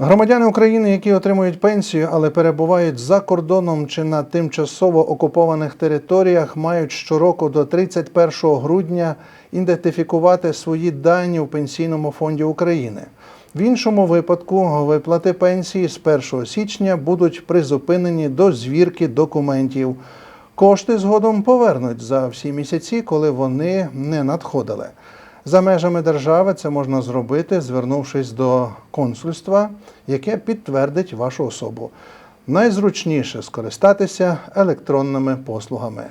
Громадяни України, які отримують пенсію, але перебувають за кордоном чи на тимчасово окупованих територіях, мають щороку до 31 грудня ідентифікувати свої дані у Пенсійному фонді України. В іншому випадку виплати пенсії з 1 січня будуть призупинені до звірки документів. Кошти згодом повернуть за всі місяці, коли вони не надходили. За межами держави це можна зробити, звернувшись до консульства, яке підтвердить вашу особу. Найзручніше скористатися електронними послугами.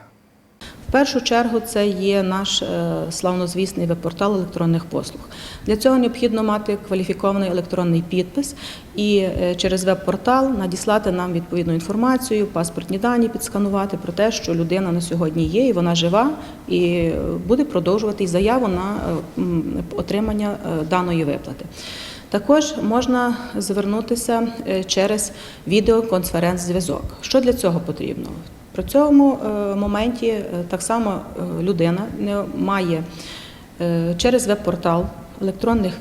В першу чергу це є наш е, славнозвісний веб-портал електронних послуг. Для цього необхідно мати кваліфікований електронний підпис і е, через веб-портал надіслати нам відповідну інформацію, паспортні дані підсканувати про те, що людина на сьогодні є, і вона жива, і е, буде продовжувати заяву на отримання даної виплати. Також можна звернутися через відеоконференц-зв'язок. Що для цього потрібно? При цьому е, моменті е, так само е, людина не має через веб-портал електронних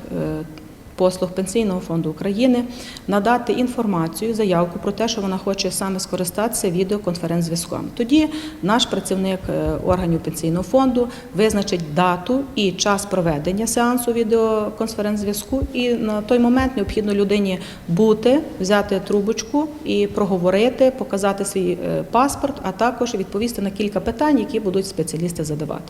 послуг Пенсійного фонду України надати інформацію, заявку про те, що вона хоче саме скористатися відеоконференц-зв'язком. Тоді наш працівник е, органів пенсійного фонду визначить дату і час проведення сеансу відеоконференц-зв'язку. І на той момент необхідно людині бути, взяти трубочку і проговорити, показати свій е, паспорт, а також відповісти на кілька питань, які будуть спеціалісти задавати.